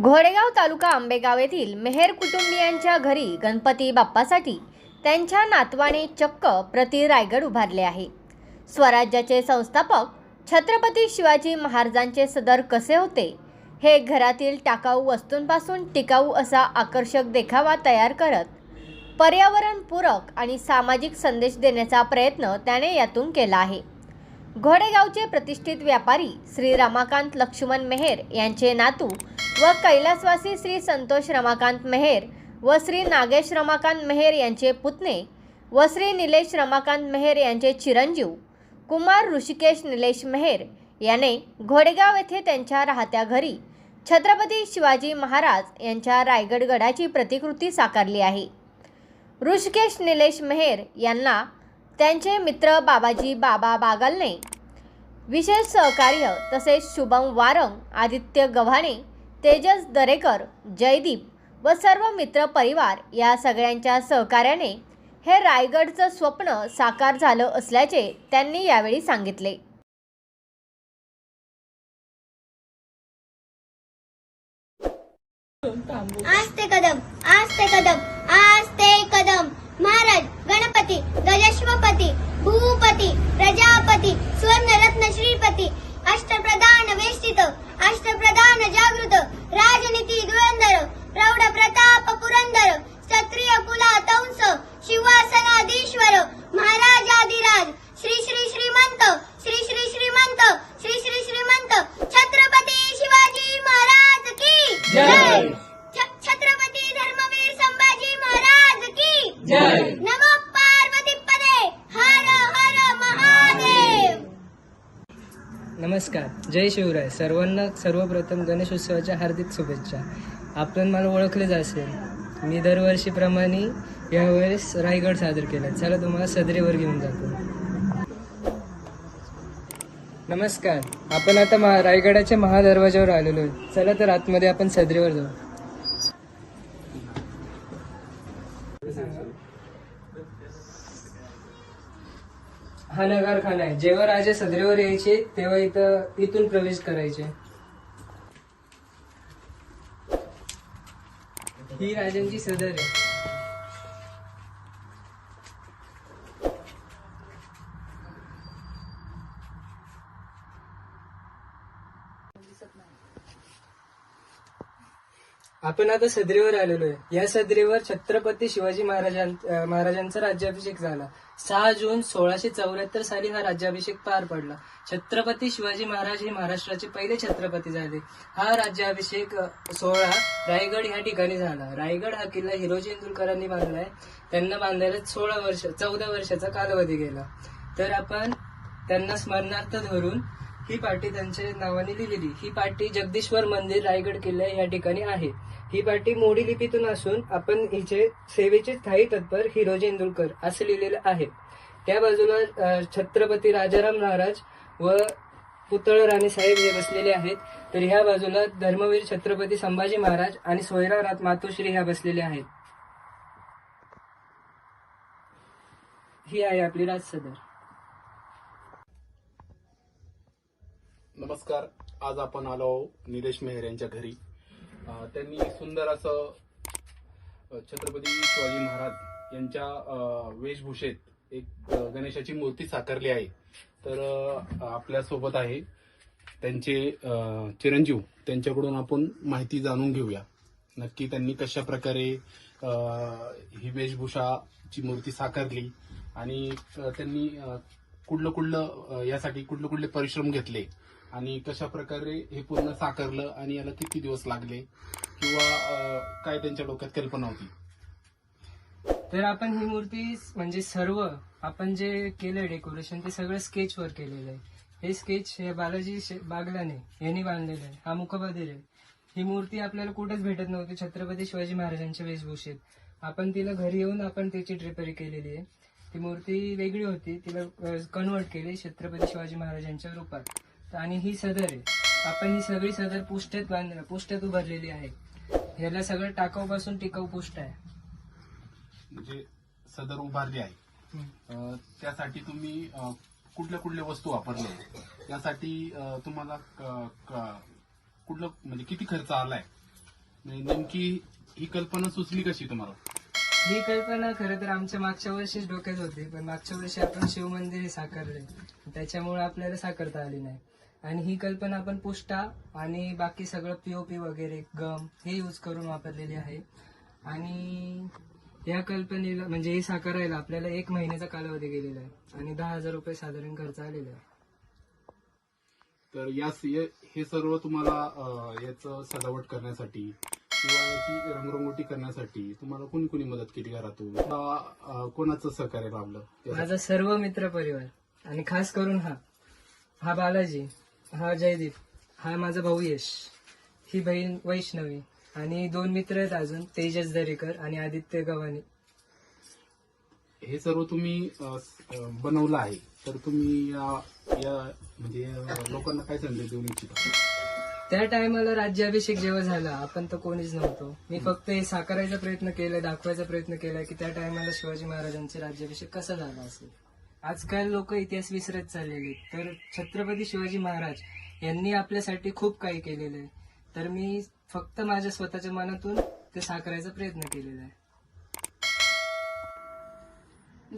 घोडेगाव तालुका आंबेगाव येथील मेहेर कुटुंबियांच्या घरी गणपती बाप्पासाठी त्यांच्या नातवाने चक्क प्रति रायगड उभारले आहे. स्वराज्याचे संस्थापक छत्रपती शिवाजी महाराजांचे सदर कसे होते? हे घरातील टाकाऊ वस्तूंपासून टिकाऊ असा आकर्षक देखावा तयार करत पर्यावरणपूरक आणि सामाजिक संदेश देण्याचा प्रयत्न त्याने यातून केला आहे. घोडेगावचे प्रतिष्ठित व्यापारी श्री रमाकांत लक्ष्मण मेहेर यांचे नातू व कैलासवासी श्री संतोष रमाकांत मेहेर व श्री नागेश रमाकांत मेहेर यांचे पुतणे व श्री निलेश रमाकांत मेहेर यांचे चिरंजीव कुमार ऋषिकेश निलेश मेहेर याने घोडेगाव येथे त्यांच्या राहत्या घरी छत्रपती शिवाजी महाराज यांच्या रायगडगडाची प्रतिकृती साकारली आहे. ऋषिकेश निलेश मेहेर यांना त्यांचे मित्र बाबाजी बाबा बागलने विशेष सहकार्य तसेच शुभम वारंग आदित्य गव्हाणे तेजस दरेकर जयदीप व सर्व मित्र परिवार या सगळ्यांच्या सहकार्याने हे रायगडचं स्वप्न साकार झालं असल्याचे त्यांनी यावेळी सांगितले. आज ते कदम आज ते कदम आज ते कदम महाराज गणपती गजश्वपती भूपती प्रजापती स्वर्णरत्न श्रीपती अष्टप्रधान वेष्टित अष्टप्रधान जागृत राजनीती धुरंधर प्रौढ प्रताप पुरंदर क्षत्रिय कुलातंस शिवासनाधीश्वर महाराजाधिराज श्री श्री श्रीमंत श्री श्री श्रीमंत श्री श्री श्रीमंत छत्रपती शिवाजी महाराज की जय. छ- छत्रपती धर्मवीर संभाजी महाराज की जय. नमो पार्वती पदे हर हर महादेव नमस्कार. जय शिवराय. सर्वांना सर्वप्रथम गणेशोत्सवाच्या हार्दिक शुभेच्छा. आपण मला ओळखलेच असेल. मी दरवर्षीप्रमाणे यावेळेस रायगड सादर केला चला तुम्हाला सदरेवर घेऊन जातो. नमस्कार. आपण आता महा रायगडाच्या महादरवाज्यावर आलेलो आहे चला तर आतमध्ये आपण सदरेवर जाऊ. खानागार खाना आहे. जेव्हा राजे सदरेवर यायचे तेव्हा इथं इथून प्रवेश करायचे. ही राजांची सदर आहे. आपण आता सदरीवर आलेलो आहे या सदरीवर छत्रपती शिवाजी महाराजां महाराजांचा राज्याभिषेक झाला. सहा जून सोळाशे चौऱ्याहत्तर साली हा राज्याभिषेक पार पडला. छत्रपती शिवाजी महाराज हे महाराष्ट्राचे पहिले छत्रपती झाले. हा राज्याभिषेक सोहळा रायगड ह्या ठिकाणी झाला. रायगड हा किल्ला हिरोजी इंदुरकरांनी बांधलाय. त्यांना बांधायला सोळा वर्ष चौदा वर्षाचा कालावधी गेला. तर आपण त्यांना स्मरणार्थ धरून ही पाटी त्यांच्या नावाने लिहिलेली. ही पाटी जगदीश्वर मंदिर रायगड किल्ला या ठिकाणी आहे. ही पाटी मोडी लिपीतून असून आपण हिचे सेवेचे स्थायी तत्पर हिरोजी इंदुलकर असं लिहिलेलं आहे. त्या बाजूला छत्रपती राजाराम महाराज व पुतळ राणी साहेब हे बसलेले आहेत. तर ह्या बाजूला धर्मवीर छत्रपती संभाजी महाराज आणि सोयराव मातोश्री ह्या बसलेल्या आहेत. ही आहे आपली राजसदर. नमस्कार आज आपण आलो निलेश मेहर यांच्या घरी. त्यांनी सुंदर असं छत्रपती शिवाजी महाराज यांच्या वेशभूषेत एक गणेशाची मूर्ती साकारली आहे. तर आपल्यासोबत आहे त्यांचे चिरंजीव. त्यांच्याकडून आपण माहिती जाणून घेऊया. नक्की त्यांनी कशा प्रकारे ही वेशभूषाची मूर्ती साकारली आणि त्यांनी कुठलं कुठलं यासाठी कुठले कुठले परिश्रम घेतले? आणि कशा प्रकारे हे पूर्ण साकारलं आणि याला किती दिवस लागले किंवा काय त्यांच्या डोक्यात कल्पना होती? तर आपण ही मूर्ती म्हणजे सर्व आपण जे केलंय डेकोरेशन ते सगळं स्केचवर केलेलं आहे. हे स्केच हे बालाजी बागलाने यांनी बांधलेलं आहे. हा मुखबधीर आहे. ही मूर्ती आपल्याला कुठेच भेटत नव्हती. छत्रपती शिवाजी महाराजांच्या वेशभूषेत. आपण तिला घरी येऊन आपण त्याची ड्रिपरी केलेली आहे. ती मूर्ती वेगळी होती. तिला कन्वर्ट केली छत्रपती शिवाजी महाराजांच्या रूपात. आणि ही सदर आहे. आपण ही सगळी सदर पुष्ट्यात बांध पुष्ट्यात उभारलेली आहे. ह्याला सगळं टाकाऊपासून टिकाऊ पुष्ट आहे. म्हणजे सदर उभारली आहे. अं, त्यासाठी तुम्ही अं, कुठल्या कुठल्या वस्तू वापरल्या त्यासाठी अं, तुम्हाला क- क- कुठलं म्हणजे किती खर्च आलाय? म्हणजे नेमकी ही कल्पना सुचली कशी तुम्हाला? ही कल्पना खरं तर आमच्या मागच्या वर्षीच डोक्यात होती पण मागच्या वर्षी आपण शिवमंदिर हे साकारले त्याच्यामुळे आपल्याला साकारता आली नाही. आणि ही कल्पना आपण पुष्टा आणि बाकी सगळं पीओपी वगैरे गम हे यूज करून वापरलेली आहे. आणि या कल्पनेला म्हणजे हे साकारायला आपल्याला एक महिन्याचा कालावधी गेलेला आहे आणि दहा हजार रुपये साधारण खर्च आलेला आहे. तर या हे सर्व तुम्हाला याचं सजावट करण्यासाठी किंवा याची रंगरंगोटी करण्यासाठी तुम्हाला कोणी कोणी मदत केली घरातून? कोणाचं सहकार्य लाभलं? माझा सर्व मित्र परिवार आणि खास करून हा हा बालाजी. हा जयदीप. हा माझा भाऊ यश. ही बहीण वैष्णवी. आणि दोन मित्र आहेत अजून तेजस दरेकर आणि आदित्य गव्हाणे. हे सर्व तुम्ही अं, अं, बनवलं आहे. तर तुम्ही या या म्हणजे लोकांना काय संदेश देऊ इच्छिता? त्या टायमाला राज्याभिषेक जेव्हा झाला आपण तर कोणीच नव्हतो. मी फक्त हे साकारायचा प्रयत्न केलाय दाखवायचा प्रयत्न केलाय की त्या टायमाला शिवाजी महाराजांचे राज्याभिषेक कसा झाला असेल. आजकाल लोक इतिहास विसरत चाललेले आहेत. तर छत्रपती शिवाजी महाराज यांनी आपल्यासाठी खूप काही केलेलं आहे. तर मी फक्त माझ्या स्वतःच्या मनातून ते साकारायचा प्रयत्न केलेला आहे.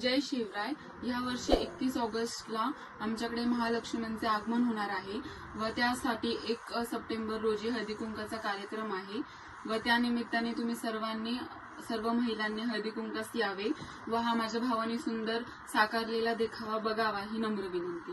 जय शिवराय. या वर्षी एकतीस ऑगस्टला आमच्याकडे महालक्ष्मींचे आगमन होणार आहे व त्यासाठी एक सप्टेंबर रोजी हळदी कुंकाचा कार्यक्रम आहे. व त्या निमित्ताने तुम्ही सर्वांनी सर्व महिलांनी हळदी कुंकास यावे व हा माझ्या भावाने सुंदर साकारलेला देखावा बघावा ही नम्र विनंती.